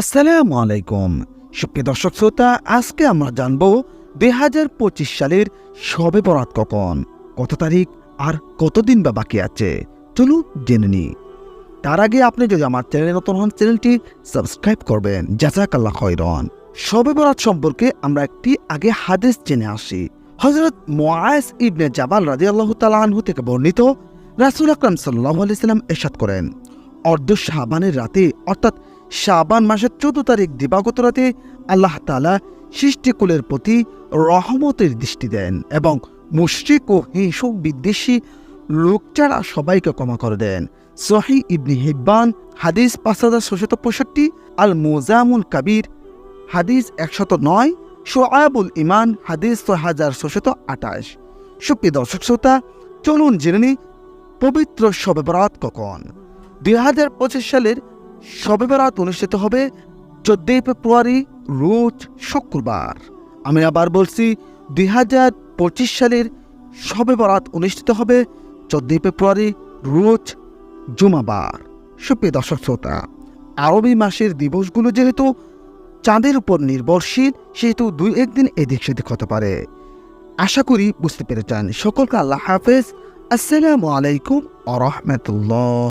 আসসালামু আলাইকুম। সুপ্রিয় দর্শক শ্রোতা, আজকে আমরা জানব দুই হাজার পঁচিশ সালের সবে বরাত কখন, কত তারিখ আর কতদিন বা বাকি আছে। চলুন জেনে নিই। তার আগে আপনি যদি আমার চ্যানেলে নতুন হন, চ্যানেলটি সাবস্ক্রাইব করবেন। জাজাকাল্লাহ খয়রন। সবে বরাত সম্পর্কে আমরা একটি আগে হাদিস জেনে আসি। হজরত মোয়াস ইবনে জাবাল রাজি আল্লাহ তালাহু থেকে বর্ণিত রাসুল আকরাম সাল্লাহ আলাইসাল্লাম এরশাদ করেন, অর্ধ শাবানের রাতে, অর্থাৎ শাবান মাসের চোদ্দ তারিখ দিবাগত রাতে আল্লাহ তালা সৃষ্টিকুলের প্রতি রহমতের দৃষ্টি দেন এবং মুশ্রিক ও হিংসুক বিদ্বেষী লোক ছাড়া সবাইকে ক্ষমা করে দেন। সহি ইবনি হিব্বান, হাদিস পাঁচ হাজার ছশত পঁয়ষট্টি আল মোজামুল কাবির, হাদিস একশত নয় সোয়াবুল ইমান হাদিস ছয় হাজার ছশত আঠাশ। সুপ্রিয় দর্শক শ্রোতা, চলুন জেনে পবিত্র শবে বরাত কখন। দুই হাজার পঁচিশ সালের বরাত অনুষ্ঠিত হবে চোদ্দই ফেব্রুয়ারি রোজ শুক্রবার। আমি আবার বলছি, দুই হাজার পঁচিশ সালের শবে বরাত অনুষ্ঠিত হবে চোদ্দই ফেব্রুয়ারি রোজ জুমাবার। সুপ্রিয় দর্শক শ্রোতা, আরবি মাসের দিবসগুলো যেহেতু চাঁদের উপর নির্ভরশীল, সেহেতু দুই একদিন এদিক সেদিক হতে পারে। আশা করি বুঝতে পেরেছেন। সকলকে আল্লাহ হাফেজ। আসসালামু আলাইকুম আ রহমতুল্লাহ।